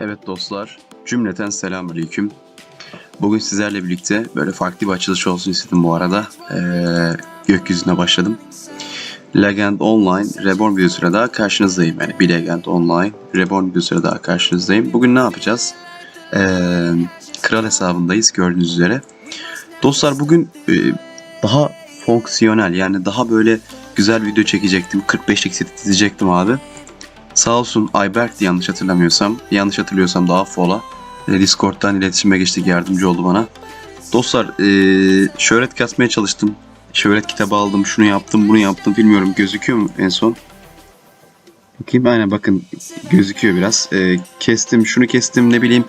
Evet dostlar, cümleten selamünaleyküm. Bugün sizlerle birlikte böyle farklı bir açılış olsun istedim bu arada. Ee, gökyüzüne başladım. Legend Online Reborn videosuyla daha karşınızdayım. Yani bir Legend Online Reborn videosuyla daha karşınızdayım. Bugün ne yapacağız? Ee, kral hesabındayız gördüğünüz üzere. Dostlar bugün e, daha fonksiyonel yani daha böyle güzel video çekecektim. 45'lik set dizecektim abi. Sağ olsun Ayberk'ti yanlış hatırlamıyorsam. Yanlış hatırlıyorsam da affola. E, Discord'dan iletişime geçtik yardımcı oldu bana. Dostlar e, şöhret kasmaya çalıştım. Şöhret kitabı aldım, şunu yaptım, bunu yaptım. Bilmiyorum gözüküyor mu en son? Bakayım aynen bakın gözüküyor biraz. E, kestim, şunu kestim ne bileyim.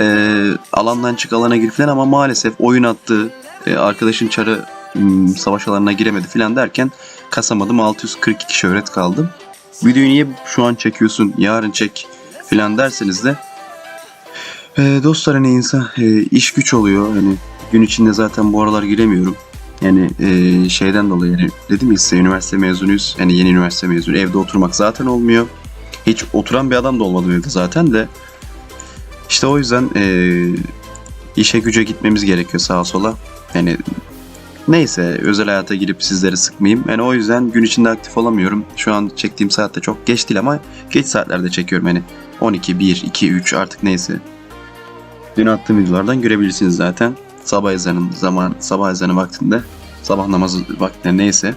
E, alandan çık alana gir falan ama maalesef oyun attı. E, arkadaşın çarı m, savaş alanına giremedi falan derken kasamadım. 642 şöhret kaldım videoyu niye şu an çekiyorsun yarın çek filan derseniz de e, dostlar hani insan e, iş güç oluyor. Hani gün içinde zaten bu aralar giremiyorum. Yani e, şeyden dolayı yani dedim ya size üniversite mezunuyuz. Hani yeni üniversite mezunu evde oturmak zaten olmuyor. Hiç oturan bir adam da olmadım evde zaten de. İşte o yüzden e, işe güce gitmemiz gerekiyor sağa sola. Yani Neyse özel hayata girip sizleri sıkmayayım. Yani o yüzden gün içinde aktif olamıyorum. Şu an çektiğim saatte çok geç değil ama geç saatlerde çekiyorum. Yani 12, 1, 2, 3 artık neyse. Dün attığım videolardan görebilirsiniz zaten. Sabah ezanın zaman, sabah ezanı vaktinde, sabah namazı vaktinde neyse.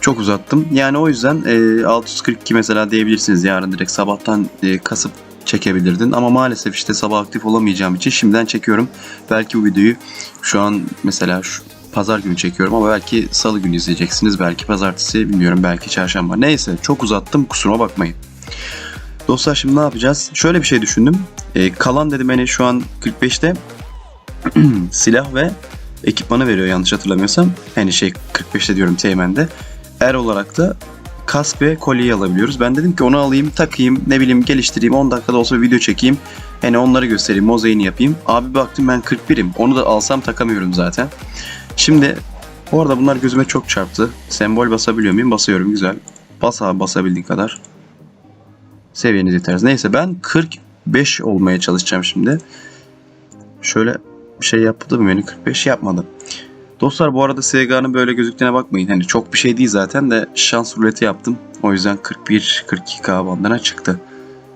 Çok uzattım. Yani o yüzden e, 642 mesela diyebilirsiniz yarın direkt sabahtan e, kasıp çekebilirdin. Ama maalesef işte sabah aktif olamayacağım için şimdiden çekiyorum. Belki bu videoyu şu an mesela şu pazar günü çekiyorum ama belki salı günü izleyeceksiniz. Belki pazartesi bilmiyorum belki çarşamba. Neyse çok uzattım kusuruma bakmayın. Dostlar şimdi ne yapacağız? Şöyle bir şey düşündüm. Ee, kalan dedim hani şu an 45'te silah ve ekipmanı veriyor yanlış hatırlamıyorsam. Yani şey 45'te diyorum Teğmen'de. Er olarak da kask ve kolyeyi alabiliyoruz. Ben dedim ki onu alayım, takayım, ne bileyim geliştireyim, 10 dakikada olsa bir video çekeyim. Yani onları göstereyim, mozaiğini yapayım. Abi baktım ben 41'im. Onu da alsam takamıyorum zaten. Şimdi bu arada bunlar gözüme çok çarptı. Sembol basabiliyor muyum? Basıyorum güzel. Bas abi basabildiğin kadar. Seviyeniz yetersiz. Neyse ben 45 olmaya çalışacağım şimdi. Şöyle bir şey yaptı mı beni 45 yapmadı. Dostlar bu arada SGA'nın böyle gözüktüğüne bakmayın. Hani çok bir şey değil zaten de şans ruleti yaptım. O yüzden 41-42k bandına çıktı.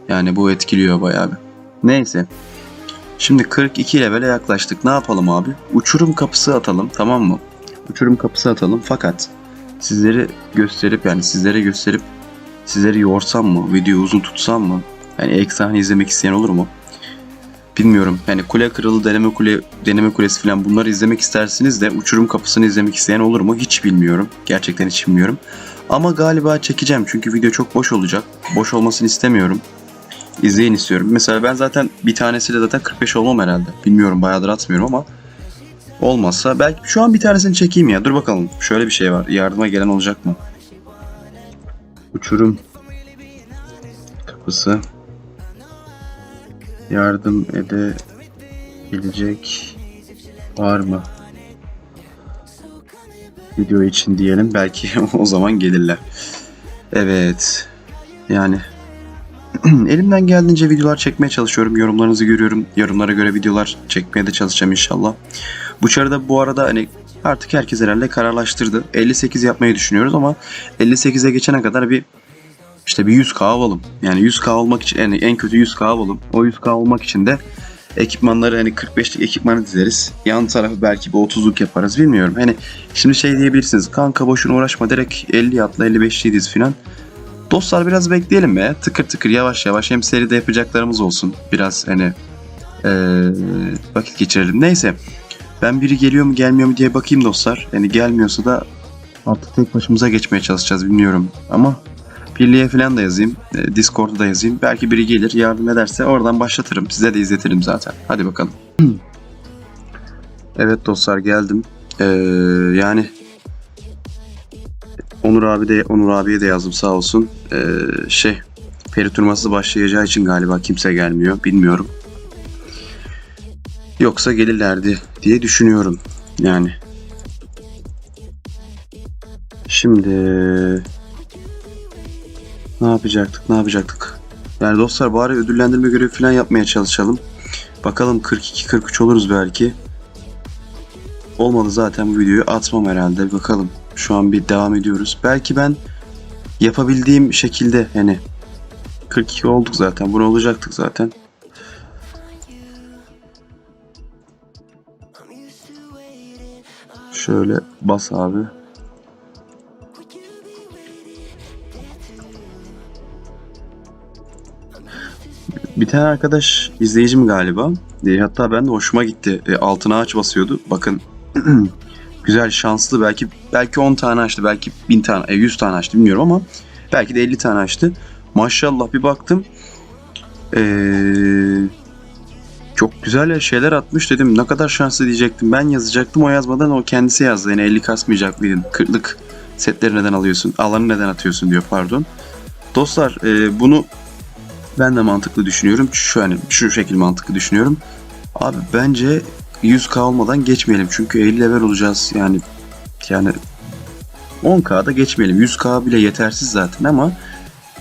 Yani bu etkiliyor bayağı bir. Neyse. Şimdi 42 levele yaklaştık. Ne yapalım abi? Uçurum kapısı atalım tamam mı? Uçurum kapısı atalım fakat sizleri gösterip yani sizlere gösterip sizleri yorsam mı? Videoyu uzun tutsam mı? Yani ek sahne izlemek isteyen olur mu? Bilmiyorum. Yani kule kırılı deneme kule deneme kulesi falan bunları izlemek istersiniz de uçurum kapısını izlemek isteyen olur mu? Hiç bilmiyorum. Gerçekten hiç bilmiyorum. Ama galiba çekeceğim çünkü video çok boş olacak. Boş olmasını istemiyorum izleyin istiyorum. Mesela ben zaten bir tanesiyle zaten 45 olmam herhalde. Bilmiyorum bayağıdır atmıyorum ama olmazsa belki şu an bir tanesini çekeyim ya. Dur bakalım. Şöyle bir şey var. Yardıma gelen olacak mı? Uçurum kapısı yardım edebilecek var mı? Video için diyelim. Belki o zaman gelirler. Evet. Yani elimden geldiğince videolar çekmeye çalışıyorum. Yorumlarınızı görüyorum. Yorumlara göre videolar çekmeye de çalışacağım inşallah. Bu çarada bu arada hani artık herkes herhalde kararlaştırdı. 58 yapmayı düşünüyoruz ama 58'e geçene kadar bir işte bir 100k alalım. Yani 100k olmak için yani en kötü 100k alalım. O 100k olmak için de ekipmanları hani 45'lik ekipmanı dizeriz. Yan tarafı belki bir 30'luk yaparız bilmiyorum. Hani şimdi şey diyebilirsiniz. Kanka boşuna uğraşma direkt 50 atla 55'liyiz diz filan. Dostlar biraz bekleyelim be. Tıkır tıkır yavaş yavaş hem seride yapacaklarımız olsun. Biraz hani ee, vakit geçirelim. Neyse. Ben biri geliyor mu gelmiyor mu diye bakayım dostlar. Yani gelmiyorsa da artık tek başımıza geçmeye çalışacağız bilmiyorum. Ama birliğe falan da yazayım. E, Discord'da da yazayım. Belki biri gelir yardım ederse oradan başlatırım. Size de izletirim zaten. Hadi bakalım. evet dostlar geldim. Ee, yani Onur abi de Onur abiye de yazdım sağ olsun. Ee, şey peri turması başlayacağı için galiba kimse gelmiyor. Bilmiyorum. Yoksa gelirlerdi diye düşünüyorum. Yani. Şimdi ne yapacaktık? Ne yapacaktık? Yani dostlar bari ödüllendirme görevi falan yapmaya çalışalım. Bakalım 42-43 oluruz belki. Olmadı zaten bu videoyu atmam herhalde. Bakalım. Şu an bir devam ediyoruz. Belki ben yapabildiğim şekilde yani 42 olduk zaten. Bunu olacaktık zaten. Şöyle bas abi. Bir tane arkadaş izleyicim galiba. Hatta ben de hoşuma gitti. E, altına ağaç basıyordu. Bakın güzel şanslı belki belki 10 tane açtı belki 1000 tane e, 100 tane açtı bilmiyorum ama belki de 50 tane açtı. Maşallah bir baktım. Eee çok güzel şeyler atmış dedim. Ne kadar şanslı diyecektim. Ben yazacaktım o yazmadan o kendisi yazdı. Yani 50 kasmayacak mıydın? Kırklık setleri neden alıyorsun? Alanı neden atıyorsun diyor pardon. Dostlar e, bunu ben de mantıklı düşünüyorum. Şu yani şu şekilde mantıklı düşünüyorum. Abi bence 100k olmadan geçmeyelim. Çünkü 50 level olacağız. Yani yani 10k'da geçmeyelim. 100k bile yetersiz zaten ama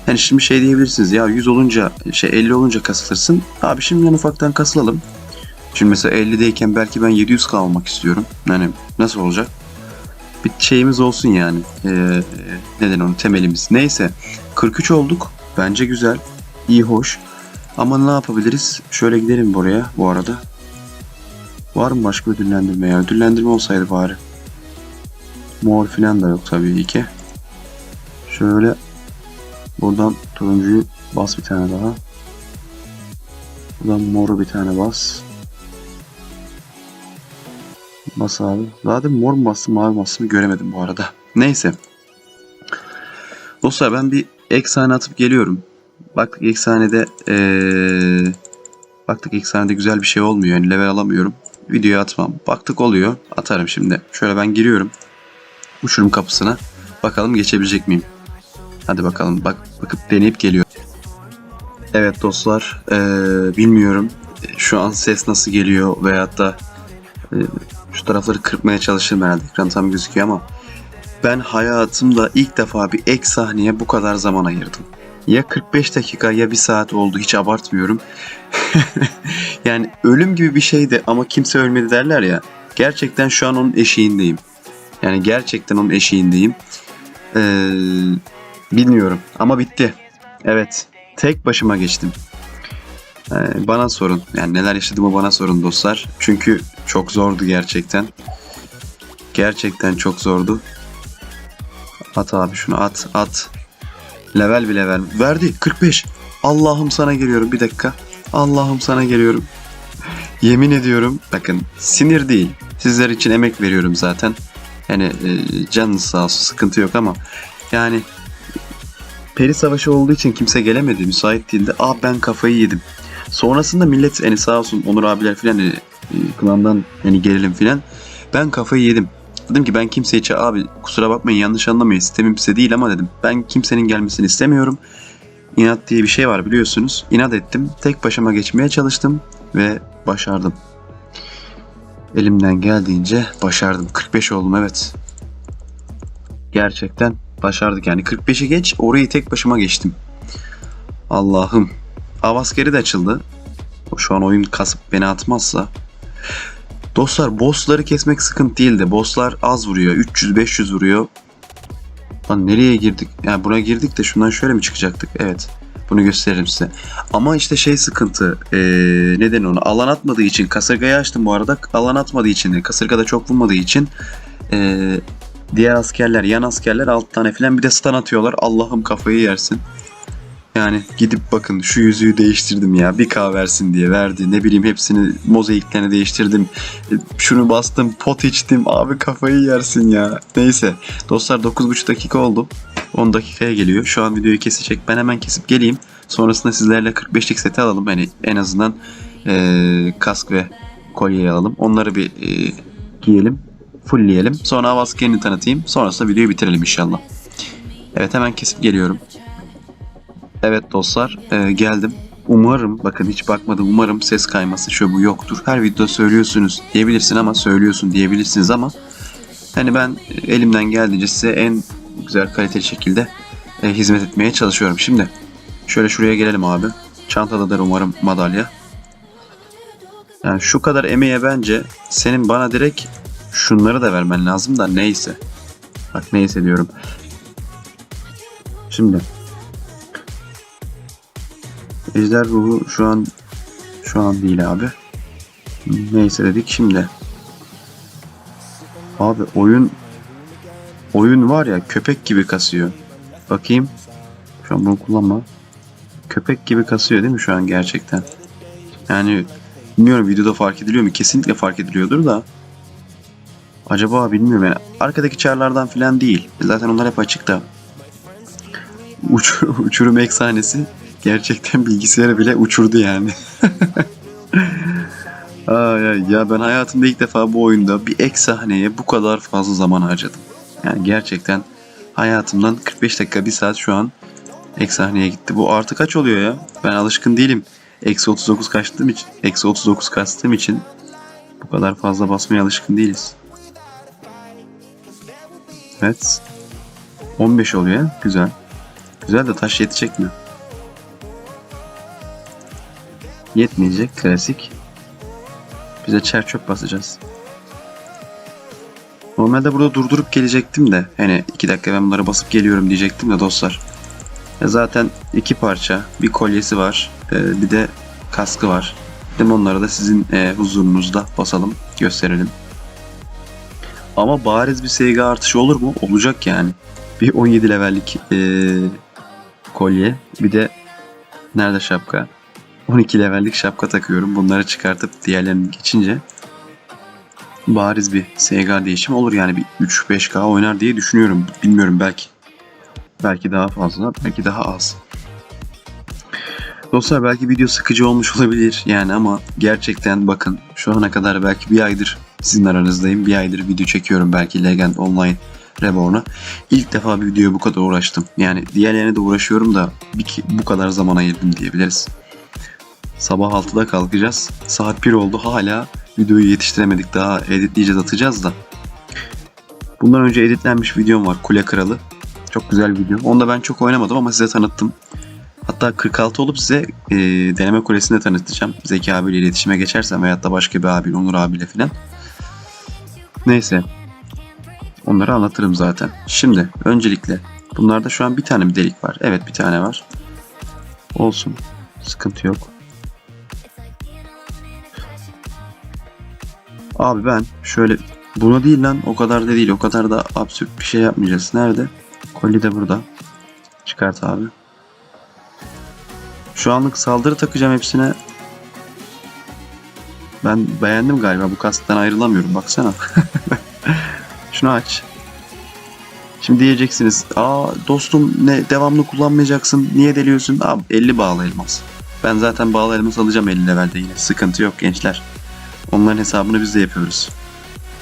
yani şimdi şey diyebilirsiniz ya 100 olunca şey 50 olunca kasılırsın. Abi şimdiden ufaktan kasılalım. Şimdi mesela 50'deyken belki ben 700k almak istiyorum. Yani nasıl olacak? Bir şeyimiz olsun yani. Ee, neden onun temelimiz. Neyse 43 olduk. Bence güzel. iyi hoş. Ama ne yapabiliriz? Şöyle gidelim buraya bu arada. Var mı başka ödüllendirme ya? Ödüllendirme olsaydı bari. Mor falan da yok tabii ki. Şöyle buradan turuncuyu bas bir tane daha. Buradan moru bir tane bas. Bas abi. Zaten mor mu bastım mavi mi bastım göremedim bu arada. Neyse. Dostlar ben bir eksane atıp geliyorum. Baktık eksanede ee, baktık eksanede güzel bir şey olmuyor. Yani level alamıyorum. Videoyu atmam. Baktık oluyor. Atarım şimdi. Şöyle ben giriyorum. Uçurum kapısına. Bakalım geçebilecek miyim? Hadi bakalım. Bak bakıp deneyip geliyor. Evet dostlar. ee, bilmiyorum. Şu an ses nasıl geliyor veyahut da ee, şu tarafları kırpmaya çalışırım herhalde. Ekran tam gözüküyor ama ben hayatımda ilk defa bir ek sahneye bu kadar zaman ayırdım. Ya 45 dakika ya bir saat oldu hiç abartmıyorum. yani ölüm gibi bir şeydi ama kimse ölmedi derler ya. Gerçekten şu an onun eşiğindeyim. Yani gerçekten onun eşiğindeyim. Ee, bilmiyorum ama bitti. Evet tek başıma geçtim. Ee, bana sorun. Yani neler yaşadığımı bana sorun dostlar. Çünkü çok zordu gerçekten. Gerçekten çok zordu. At abi şunu at at. Level bir level. Verdi 45. Allah'ım sana geliyorum bir dakika. Allah'ım sana geliyorum. Yemin ediyorum bakın sinir değil. Sizler için emek veriyorum zaten. Yani e, canınız sağ olsun sıkıntı yok ama yani peri savaşı olduğu için kimse gelemedi müsait değildi. Aa ben kafayı yedim. Sonrasında millet hani sağ olsun Onur abiler filan hani, e, klandan hani gelelim filan. Ben kafayı yedim. Dedim ki ben kimseye abi kusura bakmayın yanlış anlamayın sistemim size değil ama dedim. Ben kimsenin gelmesini istemiyorum. İnat diye bir şey var biliyorsunuz. İnat ettim. Tek başıma geçmeye çalıştım ve başardım. Elimden geldiğince başardım. 45 oldum evet. Gerçekten başardık yani 45'i geç orayı tek başıma geçtim. Allah'ım. Av askeri de açıldı. Şu an oyun kasıp beni atmazsa. Dostlar bossları kesmek sıkıntı değil de bosslar az vuruyor. 300-500 vuruyor. Lan nereye girdik? Yani buna girdik de şundan şöyle mi çıkacaktık? Evet. Bunu gösteririm size. Ama işte şey sıkıntı. Ee, neden onu? Alan atmadığı için. Kasırgayı açtım bu arada. Alan atmadığı için. Kasırgada çok vurmadığı için. Ee, diğer askerler, yan askerler alt tane falan bir de stun atıyorlar. Allah'ım kafayı yersin. Yani gidip bakın şu yüzüğü değiştirdim ya. Bir K versin diye verdi. Ne bileyim hepsini mozaiklerini değiştirdim. E, Şunu bastım pot içtim. Abi kafayı yersin ya. Neyse dostlar 9.5 dakika oldu. 10 dakikaya geliyor. Şu an videoyu kesecek. Ben hemen kesip geleyim. Sonrasında sizlerle 45'lik seti alalım. Hani en azından e, kask ve kolyeyi alalım. Onları bir e, giyelim. Fullleyelim. Sonra askerini tanıtayım. Sonrasında videoyu bitirelim inşallah. Evet hemen kesip geliyorum. Evet dostlar e, geldim. Umarım bakın hiç bakmadım umarım ses kayması şu bu yoktur. Her videoda söylüyorsunuz diyebilirsin ama söylüyorsun diyebilirsiniz ama hani ben elimden geldiğince size en güzel kaliteli şekilde e, hizmet etmeye çalışıyorum. Şimdi Şöyle şuraya gelelim abi. Çantada da umarım madalya. Yani şu kadar emeğe bence senin bana direkt şunları da vermen lazım da neyse. Bak neyse diyorum. Şimdi. Ejder ruhu şu an şu an değil abi. Neyse dedik şimdi. Abi oyun oyun var ya köpek gibi kasıyor. Bakayım. Şu an bunu kullanma. Köpek gibi kasıyor değil mi şu an gerçekten? Yani bilmiyorum videoda fark ediliyor mu? Kesinlikle fark ediliyordur da. Acaba bilmiyorum yani. Arkadaki çarlardan falan değil. Zaten onlar hep açıkta. Uç, uçurum ek sahnesi gerçekten bilgisayarı bile uçurdu yani. Ay, ya ben hayatımda ilk defa bu oyunda bir ek sahneye bu kadar fazla zaman harcadım. Yani gerçekten hayatımdan 45 dakika bir saat şu an ek sahneye gitti. Bu artı kaç oluyor ya? Ben alışkın değilim. Eksi 39 kaçtığım için, eksi 39 kastığım için bu kadar fazla basmaya alışkın değiliz. Evet. 15 oluyor. Güzel. Güzel de taş yetecek mi? Yetmeyecek. Klasik. Bize çer çöp basacağız. Normalde burada durdurup gelecektim de hani iki dakika ben bunları basıp geliyorum diyecektim de dostlar. Ya zaten iki parça bir kolyesi var e, bir de kaskı var. Dedim onları da sizin e, huzurunuzda basalım gösterelim. Ama bariz bir SG artışı olur mu? Olacak yani. Bir 17 levellik e, kolye bir de nerede şapka? 12 levellik şapka takıyorum. Bunları çıkartıp diğerlerini geçince bariz bir SG değişimi olur yani bir 3-5K oynar diye düşünüyorum. Bilmiyorum belki. Belki daha fazla, belki daha az. Dostlar belki video sıkıcı olmuş olabilir yani ama gerçekten bakın şu ana kadar belki bir aydır sizin aranızdayım. Bir aydır video çekiyorum belki Legend Online Reborn'a. İlk defa bir videoya bu kadar uğraştım. Yani diğerlerine de uğraşıyorum da bir, bu kadar zaman ayırdım diyebiliriz. Sabah 6'da kalkacağız. Saat 1 oldu hala videoyu yetiştiremedik. Daha editleyeceğiz atacağız da. Bundan önce editlenmiş videom var Kule Kralı. Çok güzel video. Onu da ben çok oynamadım ama size tanıttım. Hatta 46 olup size e, deneme kulesini de tanıtacağım. Zeki abiyle iletişime geçersem veyahut da başka bir abi, Onur abiyle filan. Neyse. Onları anlatırım zaten. Şimdi öncelikle bunlarda şu an bir tane bir delik var. Evet bir tane var. Olsun. Sıkıntı yok. Abi ben şöyle buna değil lan o kadar da değil o kadar da absürt bir şey yapmayacağız. Nerede? Koli de burada. Çıkart abi. Şu anlık saldırı takacağım hepsine. Ben beğendim galiba bu kasktan ayrılamıyorum baksana. Şunu aç. Şimdi diyeceksiniz aa dostum ne devamlı kullanmayacaksın niye deliyorsun? Abi 50 bağlı elmas. Ben zaten bağlı elmas alacağım 50 levelde yine sıkıntı yok gençler. Onların hesabını biz de yapıyoruz.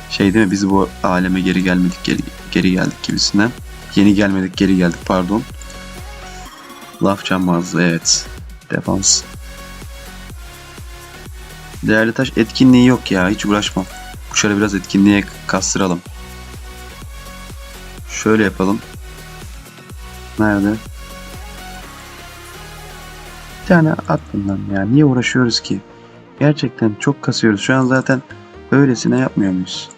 Şey değil mi biz bu aleme geri gelmedik geri, geri geldik gibisinden. Yeni gelmedik geri geldik pardon. Laf cambazlı evet. Defans. Değerli taş etkinliği yok ya hiç uğraşmam. Kuşları biraz etkinliğe kastıralım. Şöyle yapalım. Nerede? Bir tane at bundan ya. Niye uğraşıyoruz ki? Gerçekten çok kasıyoruz. Şu an zaten öylesine yapmıyor muyuz?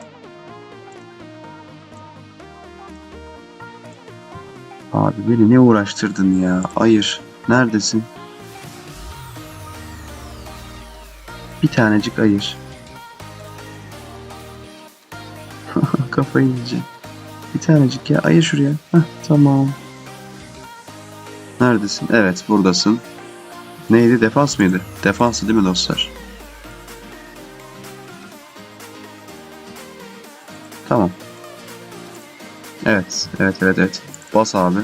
Abi beni ne uğraştırdın ya? Hayır. Neredesin? Bir tanecik ayır. Kafayı yiyeceğim. Bir tanecik ya. Ayır şuraya. Heh, tamam. Neredesin? Evet buradasın. Neydi? Defans mıydı? Defansı değil mi dostlar? Evet. Evet evet evet. Bas abi.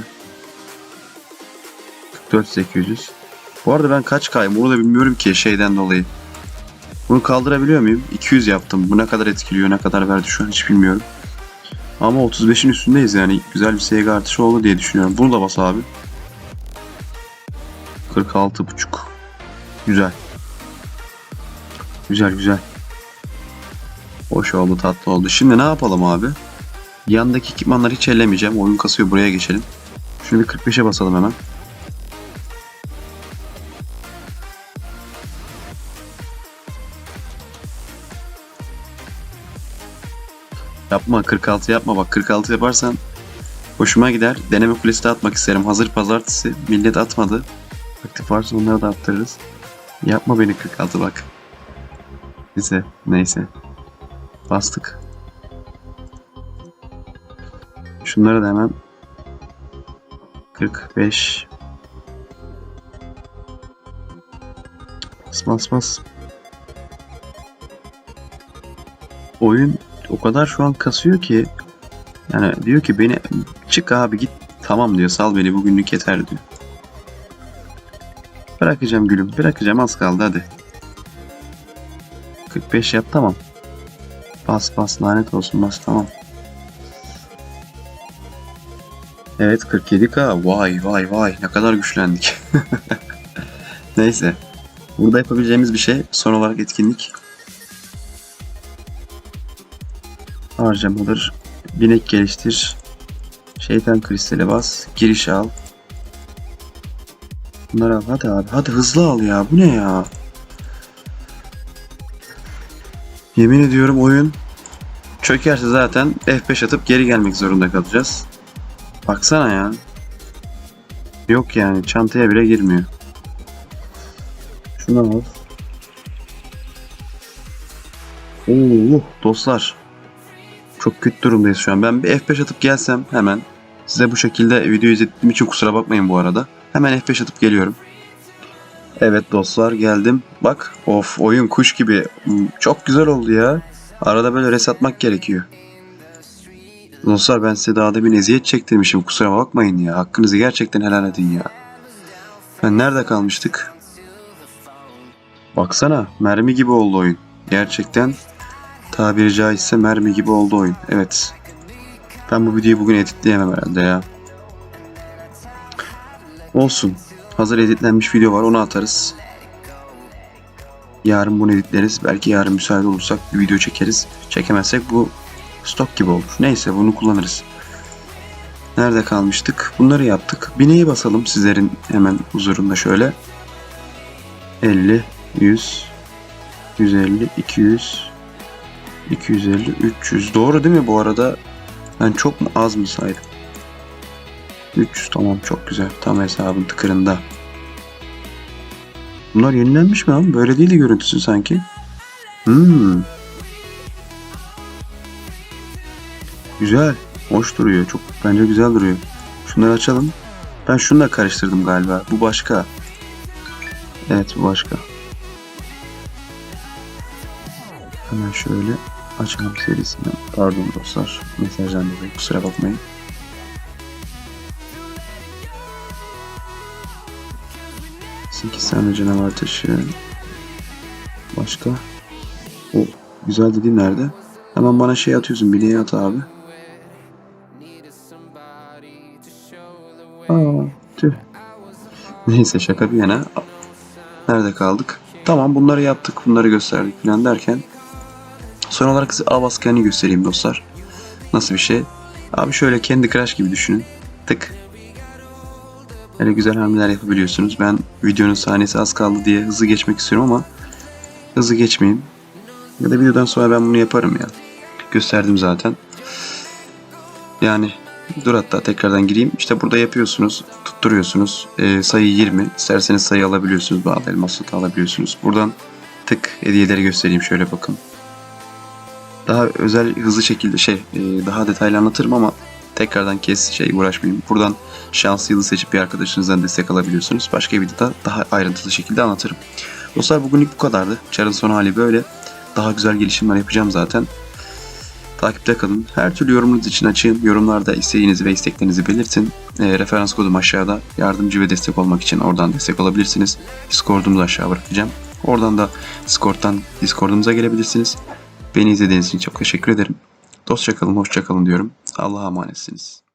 40800. Bu arada ben kaç kayım bunu da bilmiyorum ki şeyden dolayı. Bunu kaldırabiliyor muyum? 200 yaptım. Bu ne kadar etkiliyor, ne kadar verdi şu an hiç bilmiyorum. Ama 35'in üstündeyiz yani güzel bir SG artışı oldu diye düşünüyorum. Bunu da bas abi. 46.5. Güzel. Güzel güzel. Hoş oldu tatlı oldu. Şimdi ne yapalım abi? Yandaki ekipmanları hiç ellemeyeceğim. Oyun kasıyor buraya geçelim. Şunu bir 45'e basalım hemen. Yapma 46 yapma bak 46 yaparsan hoşuma gider. Deneme kulesi de atmak isterim. Hazır pazartesi millet atmadı. Aktif varsa onları da attırırız. Yapma beni 46 bak. Neyse neyse. Bastık. Şunları da hemen 45 Bas bas bas. Oyun o kadar şu an kasıyor ki yani diyor ki beni çık abi git tamam diyor sal beni bugünlük yeter diyor. Bırakacağım gülüm bırakacağım az kaldı hadi. 45 yap tamam. Bas bas lanet olsun bas tamam. Evet 47k vay vay vay ne kadar güçlendik. Neyse. Burada yapabileceğimiz bir şey son olarak etkinlik. Harcamadır. Binek geliştir. Şeytan kristali bas. Giriş al. Bunları al. Hadi abi. Hadi hızlı al ya. Bu ne ya? Yemin ediyorum oyun çökerse zaten F5 atıp geri gelmek zorunda kalacağız. Baksana ya. Yok yani çantaya bile girmiyor. Şunu al. Oo, dostlar. Çok kötü durumdayız şu an. Ben bir F5 atıp gelsem hemen. Size bu şekilde video izlettiğim için kusura bakmayın bu arada. Hemen F5 atıp geliyorum. Evet dostlar geldim. Bak of oyun kuş gibi. Hmm, Çok güzel oldu ya. Arada böyle res atmak gerekiyor. Dostlar ben size daha demin eziyet çektirmişim. Kusura bakmayın ya. Hakkınızı gerçekten helal edin ya. Ben nerede kalmıştık? Baksana mermi gibi oldu oyun. Gerçekten tabiri caizse mermi gibi oldu oyun. Evet. Ben bu videoyu bugün editleyemem herhalde ya. Olsun. Hazır editlenmiş video var onu atarız. Yarın bunu editleriz. Belki yarın müsait olursak bir video çekeriz. Çekemezsek bu stok gibi olur. Neyse bunu kullanırız. Nerede kalmıştık? Bunları yaptık. Bineği basalım sizlerin hemen huzurunda şöyle. 50, 100, 150, 200, 250, 300. Doğru değil mi bu arada? Ben çok mu az mı saydım? 300 tamam çok güzel. Tam hesabın tıkırında. Bunlar yenilenmiş mi abi? Böyle değildi görüntüsü sanki. Hmm. Güzel. Hoş duruyor. Çok bence güzel duruyor. Şunları açalım. Ben şunu da karıştırdım galiba. Bu başka. Evet bu başka. Hemen şöyle açalım serisinden. Pardon dostlar. Mesajdan dolayı kusura bakmayın. Sekiz tane canavar taşı. Başka. O güzel dediğin nerede? Hemen bana şey atıyorsun. Bileğe at abi. Neyse şaka bir yana. Nerede kaldık? Tamam bunları yaptık. Bunları gösterdik falan derken. Son olarak size Avaskan'ı göstereyim dostlar. Nasıl bir şey? Abi şöyle kendi Crush gibi düşünün. Tık. Öyle güzel hamleler yapabiliyorsunuz. Ben videonun sahnesi az kaldı diye hızlı geçmek istiyorum ama hızlı geçmeyeyim. Ya da videodan sonra ben bunu yaparım ya. Gösterdim zaten. Yani dur hatta tekrardan gireyim. İşte burada yapıyorsunuz. Tutturuyorsunuz. Ee, sayı 20. İsterseniz sayı alabiliyorsunuz. Bağlı elması da alabiliyorsunuz. Buradan tık hediyeleri göstereyim. Şöyle bakın. Daha özel hızlı şekilde şey e, daha detaylı anlatırım ama tekrardan kes şey uğraşmayayım. Buradan şans yılı seçip bir arkadaşınızdan destek alabiliyorsunuz. Başka bir videoda daha ayrıntılı şekilde anlatırım. Dostlar bugünlük bu kadardı. Çarın son hali böyle. Daha güzel gelişimler yapacağım zaten. Takipte kalın. Her türlü yorumunuz için açığım. Yorumlarda isteğinizi ve isteklerinizi belirtin. E, referans kodum aşağıda. Yardımcı ve destek olmak için oradan destek olabilirsiniz. Discord'umu da aşağı bırakacağım. Oradan da Discord'dan Discord'umuza gelebilirsiniz. Beni izlediğiniz için çok teşekkür ederim. Dostça kalın, hoşça kalın diyorum. Allah'a emanetsiniz.